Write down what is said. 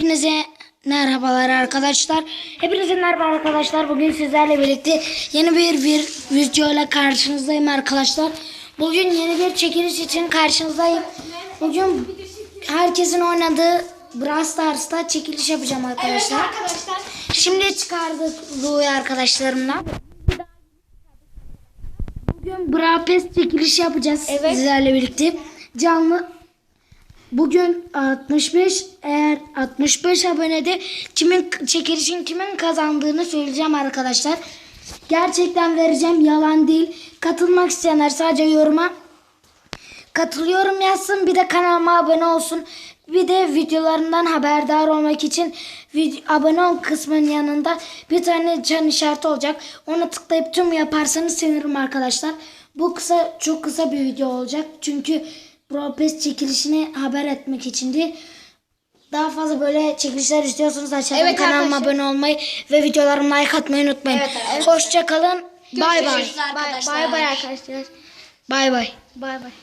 Hepinize merhabalar arkadaşlar. Hepinize merhaba arkadaşlar. Bugün sizlerle birlikte yeni bir, bir videoyla karşınızdayım arkadaşlar. Bugün yeni bir çekiliş için karşınızdayım. Bugün herkesin oynadığı Brawl Stars'ta çekiliş yapacağım arkadaşlar. arkadaşlar. Şimdi çıkardık Louie arkadaşlarımla. Bugün Brawl Pass çekiliş yapacağız Evet. sizlerle birlikte. Canlı Bugün 65 eğer 65 abonede kimin çekilişin kimin kazandığını söyleyeceğim arkadaşlar. Gerçekten vereceğim yalan değil. Katılmak isteyenler sadece yoruma katılıyorum yazsın. Bir de kanalıma abone olsun. Bir de videolarımdan haberdar olmak için vid- abone ol kısmının yanında bir tane çan işareti olacak. Ona tıklayıp tüm yaparsanız sevinirim arkadaşlar. Bu kısa çok kısa bir video olacak. Çünkü Propes çekilişini haber etmek içindi. Daha fazla böyle çekilişler istiyorsanız aşağıdan Evet kanalıma arkadaşlar. abone olmayı ve videolarıma like atmayı unutmayın. Evet, evet. Hoşça kalın. Bay bay. Bay bay arkadaşlar. Bay bay. Bay bay.